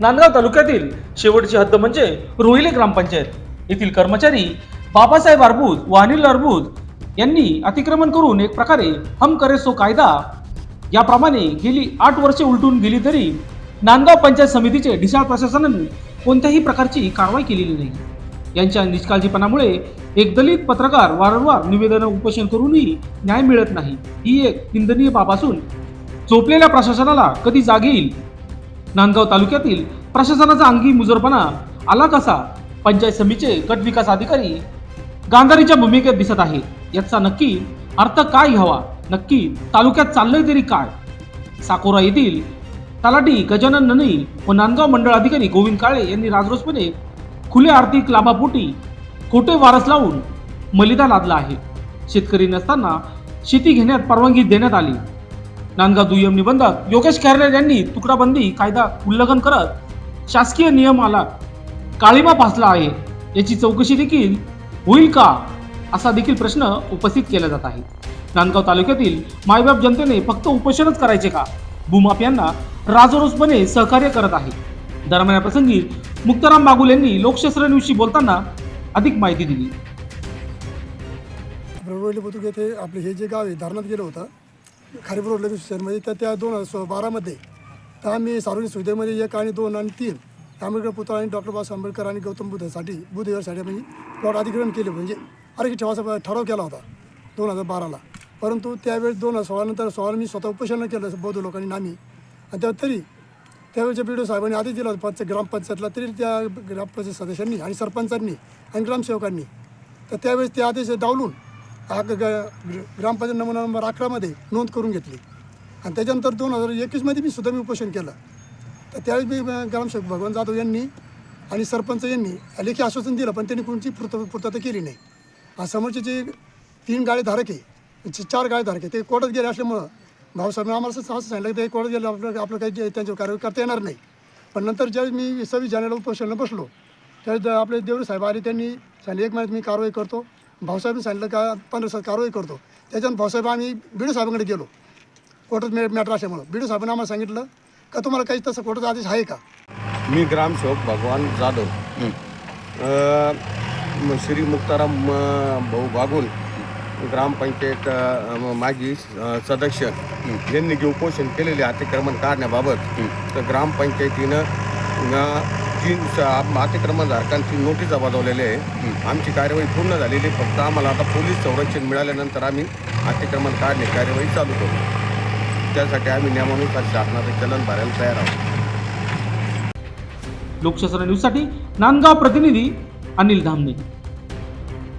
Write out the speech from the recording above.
नांदगाव तालुक्यातील शेवटची हद्द म्हणजे रोहिले ग्रामपंचायत. येथील कर्मचारी बाबासाहेब अर्बुद व अनिल अर्बुद यांनी अतिक्रमण करून एक प्रकारे हम करे सो कायदा याप्रमाणे गेली आठ वर्षे उलटून गेली तरी नांदगाव पंचायत समितीचे ढिसाळ प्रशासनाने कोणत्याही प्रकारची कारवाई केलेली नाही. यांच्या निष्काळजीपणामुळे एक दलित पत्रकार वारंवार निवेदन उपोषण करूनही न्याय मिळत नाही. ही एक निंदनीय बाब असून झोपलेल्या प्रशासनाला कधी जाग येईल नांदगाव तालुक्यातील प्रशासनाचा अंगी मुजरपणा आला कसा? पंचायत समितीचे गट विकास अधिकारी गांधारीच्या भूमिकेत दिसत आहे याचा नक्की अर्थ काय घ्यावा नक्की तालुक्यात चाललंय तरी काय? साकोरा येथील तलाठी गजानन ननी व नांदगाव मंडळ अधिकारी गोविंद काळे यांनी राजरोसपणे खुले आर्थिक लाभापोटी खोटे वारस लावून मलिदा लादला आहे. शेतकरी नसताना शेती घेण्यात परवानगी देण्यात आली. नांदगाव दुय्यम निबंधक योगेश खैरणे यांनी तुकडाबंदी कायदा उल्लंघन करत शासकीय नियमाला काळीमा फासला आहे. याची चौकशी देखील होईल का? असा देखील प्रश्न उपस्थित केला जात आहे. नांदगाव तालुक्यातील मायबाप जनतेने फक्त उपोषणच करायचे का? भूमाप यांना राजरोसपणे सहकार्य करत आहे. दरम्यान प्रसंगी मुक्ताराम बागुल यांनी लोकशास्त्र न्यूजशी बोलताना अधिक माहिती दिली. बुद्रुक येथे आपले हे जे गाव आहे धरणात गेलं होतं. खारीप रोडला शहरमध्ये म्हणजे तर त्या दोन हजार बारामध्ये. तर आम्ही सार्वजनिक सुविधेमध्ये एक आणि दोन आणि तीन. आंबेडकर पुतळा आणि डॉक्टर बाबासाहेब आंबेडकर आणि गौतम बुद्धासाठी बुद्धविहारसाठी म्हणजे प्लॉट अधिग्रहण केले. म्हणजे आरोग्य ठेवाचा ठराव केला होता दोन हजार बाराला. परंतु त्यावेळेस दोन हजार सोळानंतर सोळा मी स्वतः उपोषण केलं बौद्ध लोकांनी नामी. आणि त्या तरी त्यावेळेच्या बी साहेबांनी आधी दिला पंच ग्रामपंचायतला. तरी त्या ग्रामपंचायत सदस्यांनी आणि सरपंचांनी आणि ग्रामसेवकांनी. तर त्यावेळेस ते आदेश डावलून हा ग- ग- ग्रामपंचायत नमुना नंबर अकरामध्ये नोंद करून घेतली. आणि त्याच्यानंतर दोन हजार एकवीसमध्ये मी सुद्धा मी उपोषण केलं. तर त्यावेळी मी ग्रामसेवक भगवान जाधव यांनी आणि सरपंच यांनी लेखी आश्वासन दिलं पण त्यांनी कोणती पूर्त पूर्तता केली नाही. आणि समोरचे जे तीन गाळे धारक आहे च- चार गाळे धारक आहे ते कोर्टात गेले असल्यामुळं भाऊसाहेब आम्हाला असं सांगितलं की ते कोर्टात गेलं आपलं आपलं काही जे- त्यांच्यावर कारवाई करता येणार नाही. पण नंतर ज्यावेळी मी सव्वीस जानेवारीला उपोषणाला बसलो त्यावेळेस आपले देवरे साहेब आले त्यांनी सांगितलं एक महिन्यात मी कारवाई करतो. भाऊसाहेबांनी सांगितलं का पंधरा दिवसात कारवाई करतो. त्याच्यानंतर भाऊसाहेब आम्ही बिडू साहेबांकडे गेलो. कोर्टात मॅ मॅटर असल्यामुळं बिडू साहेबांनी आम्हाला सांगितलं का तुम्हाला काही तसं कोर्टाचा आदेश आहे का? मी ग्रामसेवक भगवान जाधव. श्री मुक्ताराम भाऊ बागुल ग्रामपंचायत माजी सदस्य. यांनी जे उपोषण केलेले अतिक्रमण काढण्याबाबत तर ग्रामपंचायतीनं जी अतिक्रमणधारकांची नोटीसा बजावलेली आहे आमची कार्यवाही पूर्ण झालेली आहे. फक्त आम्हाला आता पोलीस संरक्षण मिळाल्यानंतर आम्ही अतिक्रमण काढणे कार्यवाही चालू करू. त्यासाठी आम्ही नियमानुसार शासनाचं चलन भरायला तयार आहोत. लोकशास्त्र न्यूजसाठी नांदगाव प्रतिनिधी अनिल धामणे.